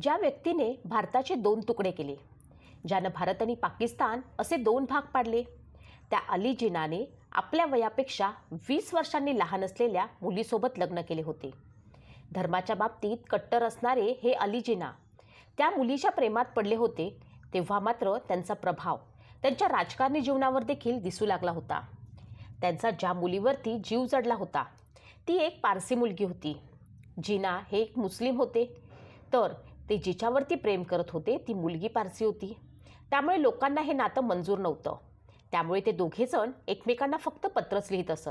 ज्या व्यक्तीने भारताचे दोन तुकडे केले ज्यानं भारत आणि पाकिस्तान असे दोन भाग पाडले त्या अली जिनाने आपल्या वयापेक्षा वीस वर्षांनी लहान असलेल्या मुलीसोबत लग्न केले होते. धर्माच्या बाबतीत कट्टर असणारे हे अली जिना त्या मुलीच्या प्रेमात पडले होते तेव्हा मात्र त्यांचा प्रभाव त्यांच्या राजकारणी जीवनावर देखील दिसू लागला होता. त्यांचा ज्या मुलीवरती जीव जडला होता ती एक पारसी मुलगी होती. जिना हे एक मुस्लिम होते. तर ते जिच्यावरती प्रेम करत होते ती मुलगी पारसी होती. त्यामुळे लोकांना हे नातं मंजूर नव्हतं. त्यामुळे ते दोघेजण एकमेकांना फक्त पत्रच लिहित असत.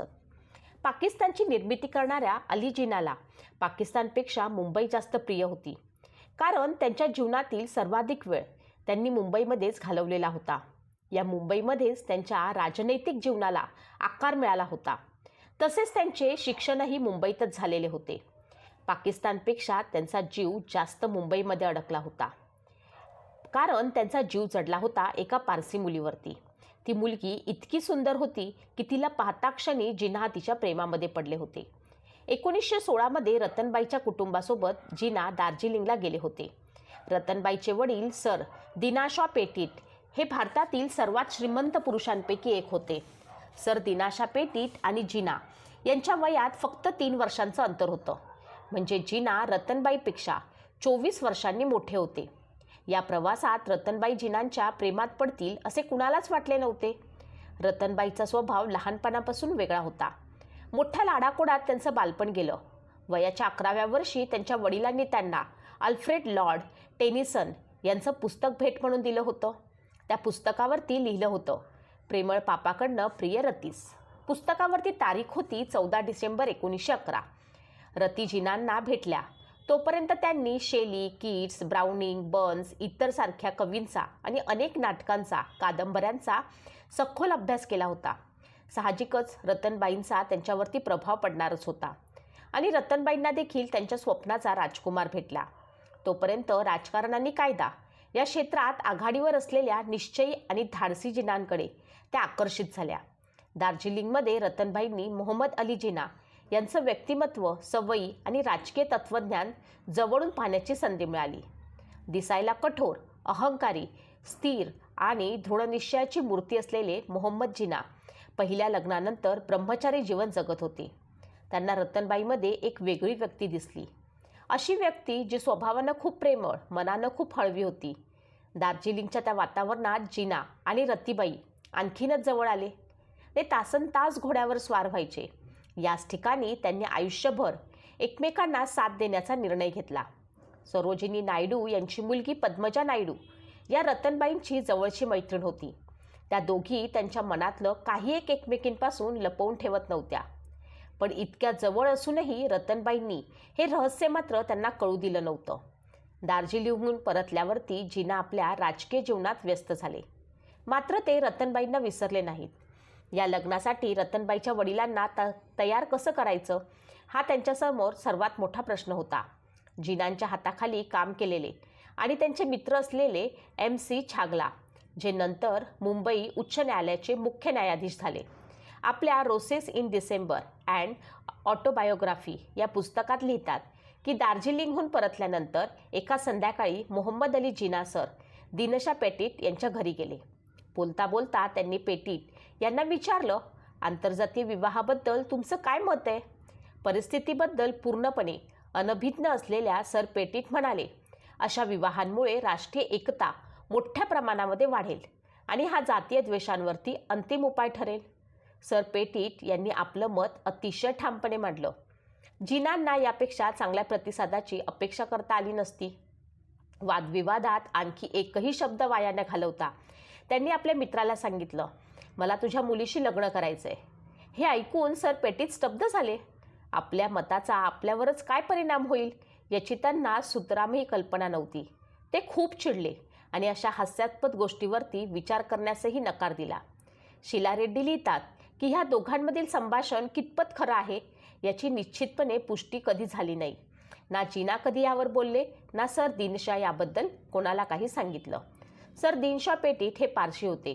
पाकिस्तानची निर्मिती करणाऱ्या अली जिनाला पाकिस्तानपेक्षा मुंबई जास्त प्रिय होती. कारण त्यांच्या जीवनातील सर्वाधिक वेळ त्यांनी मुंबईमध्येच घालवलेला होता. या मुंबईमध्येच त्यांच्या राजनैतिक जीवनाला आकार मिळाला होता. तसेच त्यांचे शिक्षणही मुंबईतच झालेले होते. पाकिस्तानपेक्षा त्यांचा जीव जास्त मुंबईमध्ये अडकला होता. कारण त्यांचा जीव चढला होता एका पारसी मुलीवरती. ती मुलगी इतकी सुंदर होती की तिला पाहता क्षणी जिन्हा तिच्या प्रेमामध्ये पडले होते. एकोणीसशे सोळामध्ये रतनबाईच्या कुटुंबासोबत जिना दार्जिलिंगला गेले होते. रतनबाईचे वडील सर दिनाशा पेटीट हे भारतातील सर्वात श्रीमंत पुरुषांपैकी एक होते. सर दिनाशा पेटीट आणि जिना यांच्या वयात फक्त तीन वर्षांचं अंतर होतं. म्हणजे जिना रतनबाईपेक्षा चोवीस वर्षांनी मोठे होते. या प्रवासात रतनबाई जिनांच्या प्रेमात पडतील असे कुणालाच वाटले नव्हते. रतनबाईचा स्वभाव लहानपणापासून वेगळा होता. मोठ्या लाडाकोडात त्यांचं बालपण गेलं. वयाच्या अकराव्या वर्षी त्यांच्या वडिलांनी त्यांना अल्फ्रेड लॉर्ड टेनिसन यांचं पुस्तक भेट म्हणून दिलं होतं. त्या पुस्तकावरती लिहिलं होतं प्रेमळ पापाकडनं प्रिय रतीस. पुस्तकावरती तारीख होती चौदा डिसेंबर एकोणीसशे अकरा. रतीजीनांना भेटल्या. तोपर्यंत त्यांनी शेली किट्स ब्राउनिंग बर्न्स इतर सारख्या कवींचा आणि अनेक नाटकांचा कादंबऱ्यांचा सखोल अभ्यास केला होता. साहजिकच रतनबाईंचा त्यांच्यावरती प्रभाव पडणारच होता. आणि रतनबाईंना देखील त्यांच्या स्वप्नाचा राजकुमार भेटला. तोपर्यंत राजकारणांनी कायदा? या क्षेत्रात आघाडीवर असलेल्या निश्चयी आणि धाडसीजीनांकडे त्या आकर्षित झाल्या. दार्जिलिंगमध्ये रतनबाईंनी मोहम्मद अली जिना यांचं व्यक्तिमत्व सवयी आणि राजकीय तत्त्वज्ञान जवळून पाहण्याची संधी मिळाली. दिसायला कठोर अहंकारी स्थिर आणि दृढनिश्चयाची मूर्ती असलेले मोहम्मद जिना पहिल्या लग्नानंतर ब्रह्मचारी जीवन जगत होते. त्यांना रतनबाईमध्ये एक वेगळी व्यक्ती दिसली. अशी व्यक्ती जी स्वभावानं खूप प्रेमळ मनानं खूप हळवी होती. दार्जिलिंगच्या त्या वातावरणात जिना आणि रतीबाई आणखीनच जवळ आले. ते तासन तास घोड्यावर स्वार व्हायचे. याच ठिकाणी त्यांनी आयुष्यभर एकमेकांना साथ देण्याचा निर्णय घेतला. सरोजिनी नायडू यांची मुलगी पद्मजा नायडू या रतनबाईंची जवळची मैत्रीण होती. त्या दोघी त्यांच्या मनातलं काही एक एकमेकींपासून लपवून ठेवत नव्हत्या. पण इतक्या जवळ असूनही रतनबाईंनी हे रहस्य मात्र त्यांना कळू दिलं नव्हतं. दार्जिलिंगहून परतल्यावरती जिना आपल्या राजकीय जीवनात व्यस्त झाले. मात्र ते रतनबाईंना विसरले नाहीत. या लग्नासाठी रतनबाईच्या वडिलांना त तयार कसं करायचं? हा त्यांच्यासमोर सर्वात मोठा प्रश्न होता. जिनांच्या हाताखाली काम केलेले आणि त्यांचे मित्र असलेले एम सी छागला जे नंतर मुंबई उच्च न्यायालयाचे मुख्य न्यायाधीश झाले. आपल्या roses in December and autobiography या पुस्तकात लिहितात की दार्जिलिंगहून परतल्यानंतर एका संध्याकाळी मोहम्मद अली जिना सर दिनशा पेटीट यांच्या घरी गेले. बोलता बोलता त्यांनी पेटीट यांना विचारलं आंतरजातीय विवाहाबद्दल तुमचं काय मत आहे? परिस्थितीबद्दल पूर्णपणे अनभिज्ञ असलेल्या सर पेटीट म्हणाले अशा विवाहांमुळे राष्ट्रीय एकता मोठ्या प्रमाणामध्ये वाढेल आणि हा जातीय द्वेषांवरती अंतिम उपाय ठरेल. सर पेटीट यांनी आपलं मत अतिशय ठामपणे मांडलं. जिनांना यापेक्षा चांगल्या प्रतिसादाची अपेक्षा करता आली नसती. वादविवादात आणखी एकही शब्द वाया न घालवता त्यांनी आपल्या मित्राला सांगितलं मला तुझ्या मुलीशी लग्न करायचं आहे हे ऐकून सर पेटीत स्तब्ध झाले. आपल्या मताचा आपल्यावरच काय परिणाम होईल याची त्यांना सुतरामही कल्पना नव्हती. ते खूप चिडले आणि अशा हास्यास्पद गोष्टीवरती विचार करण्यासही नकार दिला. शिला रेड्डी लिहितात की ह्या दोघांमधील संभाषण कितपत खरं आहे याची निश्चितपणे पुष्टी कधी झाली नाही. ना जीना कधी यावर बोलले ना सर दिनशा याबद्दल कोणाला काही सांगितलं. सर दिनशा पेटीत हे पारशी होते.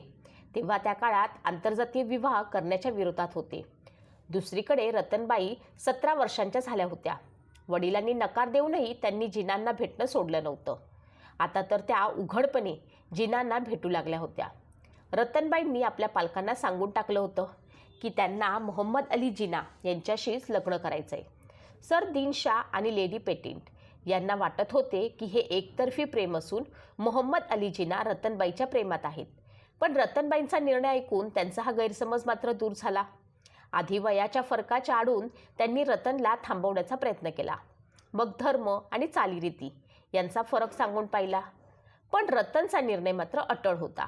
तेव्हा त्या काळात आंतरजातीय विवाह करण्याच्या विरोधात होते. दुसरीकडे रतनबाई सतरा वर्षांच्या झाल्या होत्या. वडिलांनी नकार देऊनही त्यांनी जिनांना भेटणं सोडलं नव्हतं. आता तर त्या उघडपणे जिनांना भेटू लागल्या होत्या. रतनबाईंनी आपल्या पालकांना सांगून टाकलं होतं की त्यांना मोहम्मद अली जिना यांच्याशीच लग्न करायचं आहे सर दिनशाह आणि लेडी पेटिंट यांना वाटत होते की हे एकतर्फी प्रेम असून मोहम्मद अली जिना रतनबाईच्या प्रेमात आहेत. पण रतनबाईंचा निर्णय ऐकून त्यांचा हा गैरसमज मात्र दूर झाला. आधी वयाच्या फरकाच्या आडून त्यांनी रतनला थांबवण्याचा प्रयत्न केला. मग धर्म आणि चालीरीती यांचा फरक सांगून पाहिला. पण रतनचा निर्णय मात्र अटळ होता.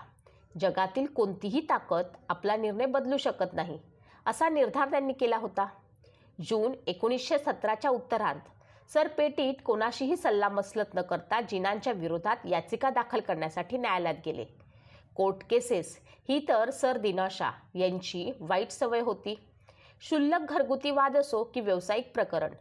जगातील कोणतीही ताकद आपला निर्णय बदलू शकत नाही असा निर्धार त्यांनी केला होता. जून एकोणीसशे सतराच्या उत्तरार्ध सर पेटीट कोणाशीही सल्लामसलत न करता जिनांच्या विरोधात याचिका दाखल करण्यासाठी न्यायालयात गेले. कोर्ट केसेस ही तर सर दिनाशा यांची वाईट सवय होती. क्षुल्लक घरगुती वाद असो की व्यावसायिक प्रकरण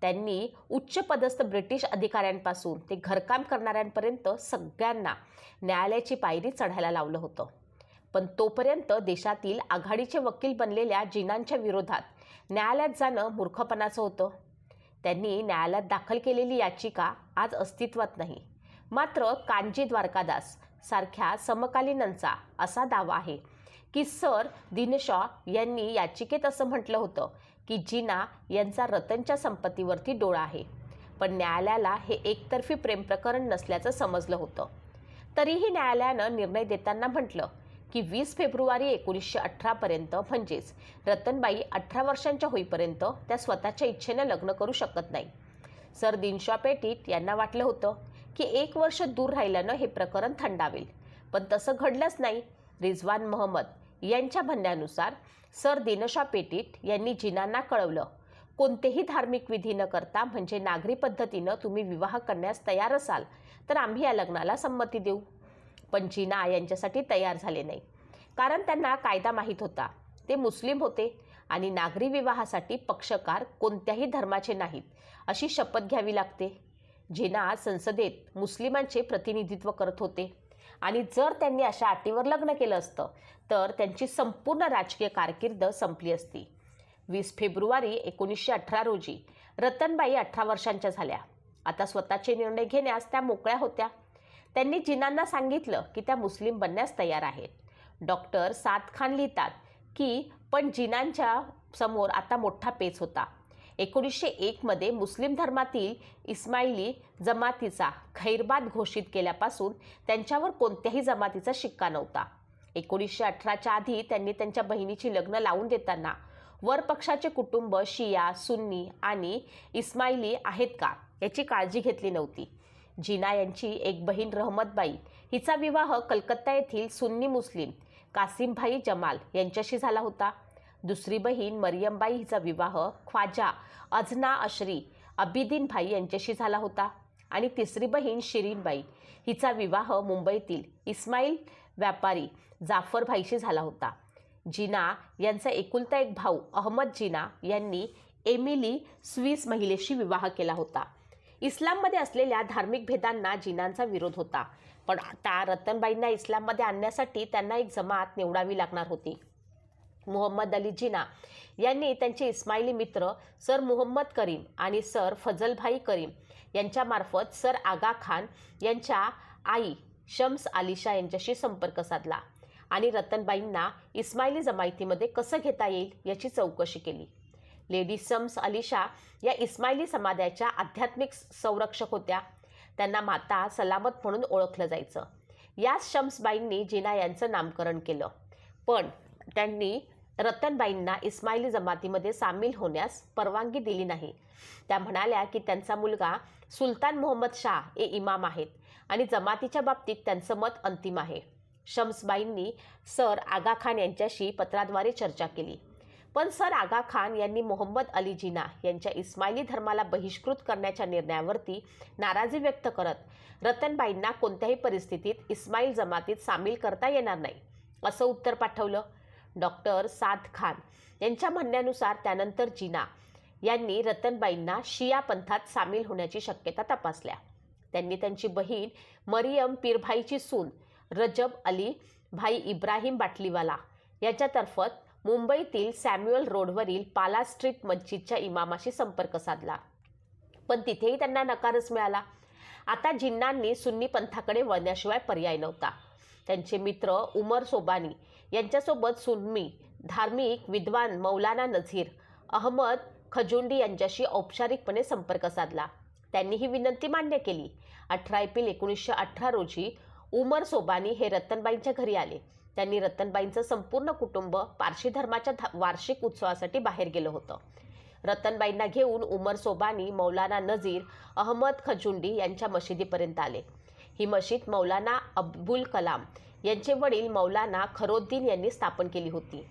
त्यांनी उच्च पदस्थ ब्रिटिश अधिकाऱ्यांपासून ते घरकाम करणाऱ्यांपर्यंत सगळ्यांना न्यायालयाची पायरी चढायला लावलं होतं. पण तोपर्यंत देशातील आघाडीचे वकील बनलेल्या जिनांच्या विरोधात न्यायालयात जाणं मूर्खपणाचं होतं. त्यांनी न्यायालयात दाखल केलेली याचिका आज अस्तित्वात नाही. मात्र कांजी द्वारकादास सारख्या समकालीनांचा असा दावा आहे की सर दिनशॉ यांनी याचिकेत असं म्हटलं होतं की जिना यांचा रतनच्या संपत्तीवरती डोळा आहे. पण न्यायालयाला हे एकतर्फी प्रेम प्रकरण नसल्याचं समजलं होतं. तरीही न्यायालयानं निर्णय देताना म्हटलं की वीस फेब्रुवारी एकोणीसशे अठरापर्यंत म्हणजेच रतनबाई अठरा वर्षांच्या होईपर्यंत त्या स्वतःच्या इच्छेनं लग्न करू शकत नाही. सर दिनशॉ पेटीट यांना वाटलं होतं की एक वर्ष दूर राहिल्यानं हे प्रकरण थंडावेल. पण तसं घडलंच नाही. रिझवान महम्मद यांच्या म्हणण्यानुसार सर दिनशा पेटीट यांनी जिनांना कळवलं. कोणतेही धार्मिक विधी न करता म्हणजे नागरी पद्धतीनं तुम्ही विवाह करण्यास तयार असाल तर आम्ही या लग्नाला संमती देऊ. पण जिना यांच्यासाठी तयार झाले नाही. कारण त्यांना कायदा माहीत होता. ते मुस्लिम होते आणि नागरी विवाहासाठी पक्षकार कोणत्याही धर्माचे नाहीत अशी शपथ घ्यावी लागते. जिना संसदेत मुस्लिमांचे प्रतिनिधित्व करत होते. आणि जर त्यांनी अशा अटीवर लग्न केलं असतं तर त्यांची संपूर्ण राजकीय कारकीर्द संपली असती. वीस फेब्रुवारी एकोणीसशे अठरा रोजी रतनबाई अठरा वर्षांच्या झाल्या. आता स्वतःचे निर्णय घेण्यास त्या मोकळ्या होत्या. त्यांनी जिनांना सांगितलं की त्या मुस्लिम बनण्यास तयार आहेत. डॉक्टर साद खान लिहितात की पण जिनांच्या समोर आता मोठा पेच होता. एकोणीसशे एकमध्ये मुस्लिम धर्मातील इस्माईली जमातीचा खैरबाद घोषित केल्यापासून त्यांच्यावर कोणत्याही जमातीचा शिक्का नव्हता. एकोणीसशे अठराच्या आधी त्यांनी त्यांच्या बहिणीची लग्न लावून देताना वर पक्षाचे कुटुंब शिया सुन्नी आणि इस्माईली आहेत का याची काळजी घेतली नव्हती. जिना यांची एक बहीण रहमतबाई हिचा विवाह कलकत्ता येथील सुन्नी मुस्लिम कासिमभाई जमाल यांच्याशी झाला होता. दुसरी बहीण मरियमबाई हिचा विवाह ख्वाजा अजना अश्री अबिदीन भाई यांच्याशी झाला होता. आणि तिसरी बहीण शिरीनबाई. हिचा विवाह मुंबईतील इस्माईल व्यापारी जाफरभाईशी झाला होता. जिना यांचा एकुलता एक भाऊ अहमद जिना यांनी एमिली स्विस महिलेशी विवाह केला होता. इस्लाममध्ये असलेल्या धार्मिक भेदांना जिनांचा विरोध होता. पण आता रतनबाईंना इस्लाममध्ये आणण्यासाठी त्यांना एक जमात निवडावी लागणार होती. मुहम्मद अली जिना यांनी त्यांचे इस्माईली मित्र सर मुहम्मद करीम आणि सर फजलभाई करीम यांच्यामार्फत सर आगा खान यांच्या आई शम्स आलिशा यांच्याशी संपर्क साधला आणि रतनबाईंना इस्माईली जमायतीमध्ये कसं घेता येईल याची चौकशी केली. लेडी शम्स अलिशा या इस्माईली समाजाच्या आध्यात्मिक संरक्षक होत्या. त्यांना माता सलामत म्हणून ओळखलं जायचं. याच शम्सबाईंनी जिना यांचं नामकरण केलं. पण त्यांनी रतनबाईंना इस्माईली जमातीमध्ये सामील होण्यास परवानगी दिली नाही. त्या म्हणाल्या की त्यांचा मुलगा सुलतान मोहम्मद शाह हे इमाम आहेत आणि जमातीच्या बाबतीत त्यांचं मत अंतिम आहे. शम्सबाईंनी सर आगा खान यांच्याशी पत्राद्वारे चर्चा केली. पण सर आगा खान यांनी मोहम्मद अली जिना यांच्या इस्माईली धर्माला बहिष्कृत करण्याच्या निर्णयावरती नाराजी व्यक्त करत रतनबाईंना कोणत्याही परिस्थितीत इस्माईल जमातीत सामील करता येणार नाही असं उत्तर पाठवलं. डॉक्टर साद खान. यांच्या म्हणण्यानुसार त्यानंतर जिना यांनी रतनबाईंना शिया पंथात सामील होण्याची शक्यता तपासल्या. त्यांनी त्यांची बहीण मरियम पीरभाईची सून रजब अली भाई इब्राहिम बाटलीवाला याच्यातर्फत मुंबईतील सॅम्युअल रोडवरील पाला स्ट्रीट मस्जिदच्या इमामाशी संपर्क साधला. पण तिथेही त्यांना नकारच मिळाला. आता जिन्नांनी सुन्नी पंथाकडे वळण्याशिवाय पर्याय नव्हता. त्यांचे मित्र उमर सोबानी यांच्यासोबत सुन्मी धार्मिक विद्वान मौलाना नझीर अहमद खजुंडी यांच्याशी औपचारिकपणे संपर्क साधला. त्यांनी ही विनंती मान्य केली. अठरा एप्रिल एकोणीसशे अठरा रोजी उमर सोबानी हे रतनबाईंच्या घरी आले. त्यांनी रतनबाईंचं संपूर्ण कुटुंब पारशी धर्माच्या धा- वार्षिक उत्सवासाठी बाहेर गेलं होतं. रतनबाईंना घेऊन उमर सोबानी मौलाना नझीर अहमद खजुंडी यांच्या मशिदीपर्यंत आले. ही मशीद मौलाना अब्दुल कलाम यांचे वडील मौलाना खरोद्दीन यांनी स्थापन केली होती.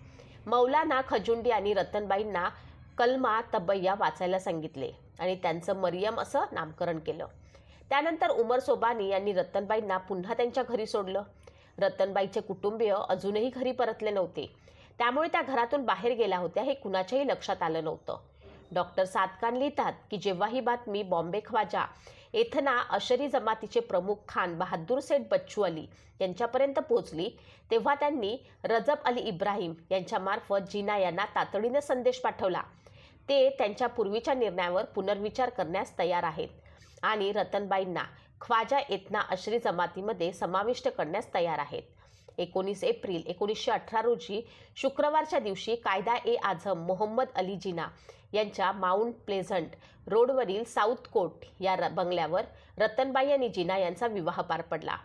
मौलाना खजुंडी आणि रतनबाईंना कलमा तबय्या वाचायला सांगितले आणि त्यांचं मरियम असं नामकरण केलं. त्यानंतर उमर सोबानी यांनी रतनबाईंना पुन्हा त्यांच्या घरी सोडलं. रतनबाईचे कुटुंबीय अजूनही घरी परतले नव्हते. त्यामुळे त्या घरातून बाहेर गेल्या होत्या हे कुणाच्याही लक्षात आलं नव्हतं. डॉक्टर सातकान लिहितात की जेव्हा ही बातमी बॉम्बे ख्वाजा येथना अशरी जमातीचे प्रमुख खान बहादूर सेठ बच्चू अली यांच्यापर्यंत पोहोचली तेव्हा त्यांनी रजब अली इब्राहिम यांच्यामार्फत जिना यांना तातडीने संदेश पाठवला. ते त्यांच्या पूर्वीच्या निर्णयावर पुनर्विचार करण्यास तयार आहेत आणि रतनबाईंना ख्वाजा एतना अशरी जमातीमध्ये समाविष्ट करण्यास तयार आहेत. एकोणीस एप्रिल एकोणीसशे अठरा रोजी शुक्रवारच्या दिवशी कायदा ए आझम मोहम्मद अली जिना यांच्या माउंट प्लेझंट रोडवरील साऊथ कोर्ट या बंगल्यावर रतनबाई आणि जिना यांचा विवाह पार पडला.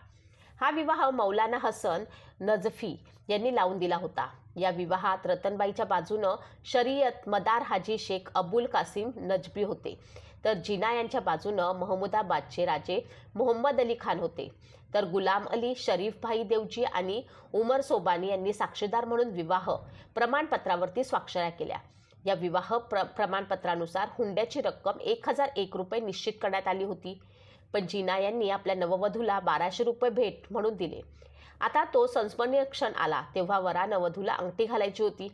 हा विवाह मौलाना हसन नजफी यांनी लावून दिला होता. या विवाहात रतनबाईच्या बाजूनं शरीयत मदार हाजी शेख अबुल कासिम नजबी होते. तर जिना यांच्या बाजूनं महमुदाबादचे राजे मोहम्मद अली खान होते. तर गुलाम अली शरीफ भाई देवजी आणि उमर सोबानी यांनी साक्षीदार म्हणून विवाह प्रमाणपत्रावरती स्वाक्षऱ्या केल्या. या विवाह प्र प्रमाणपत्रानुसार हुंड्याची रक्कम एक हजार एक रुपये निश्चित करण्यात आली होती. पण जिना यांनी आपल्या नववधूला बाराशे रुपये भेट म्हणून दिले. आता तो संस्मरणीय क्षण आला तेव्हा वरा नवधूला अंगठी घालायची होती.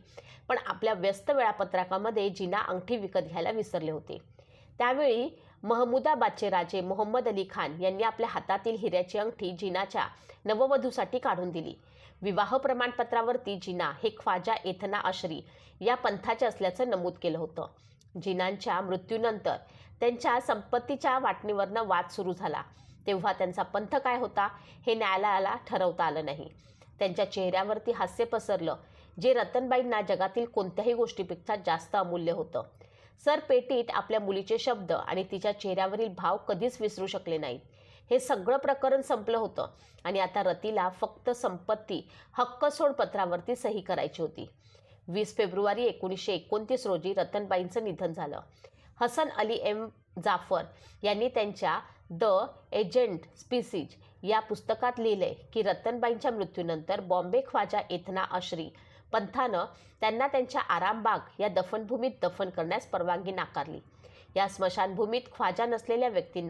पण आपल्या व्यस्त वेळापत्रकामध्ये जिना अंगठी विकत घ्यायला विसरले होते. त्यावेळी महमुदाबादचे राजे मोहम्मद अली खान यांनी आपल्या हातातील हिऱ्याची अंगठी जिनाच्या नववधूसाठी काढून दिली. विवाह प्रमाणपत्रावरती जिना हे ख्वाजा एथना अश्री या पंथाचे असल्याचं नमूद केलं होतं. जिनांच्या मृत्यूनंतर त्यांच्या संपत्तीच्या वाटणीवरनं वाद सुरू झाला. तेव्हा त्यांचा पंथ काय होता हे न्यायालयाला ठरवता आलं नाही. त्यांच्या चेहऱ्यावरती हास्य पसरलं जे रतनबाईंना जगातील कोणत्याही गोष्टीपेक्षा जास्त अमूल्य होतं. सर पेटीट आपल्या मुलीचे शब्द आणि तिच्या चेहऱ्यावरील भाव कधीच विसरू शकले नाहीत. हे सगळं प्रकरण संपलं होतं आणि आता रतीला फक्त संपत्ती हक्क सोड पत्रावरती सही करायची होती. वीस फेब्रुवारी एकोणीसशे एकोणतीस रोजी रतनबाईंचं निधन झालं. हसन अली एम जाफर यांनी त्यांच्या द एजंट स्पीसीज या पुस्तकात लिहिले की रतनबाईंच्या मृत्यूनंतर बॉम्बे ख्वाजा एथना अश्री पंथानं त्यांना त्यांच्या आरामबाग या दफनभूमीत दफन करण्यास परवानगी नाकारली. या स्मशानभूमीत ख्वाजा नसलेल्या व्यक्तींना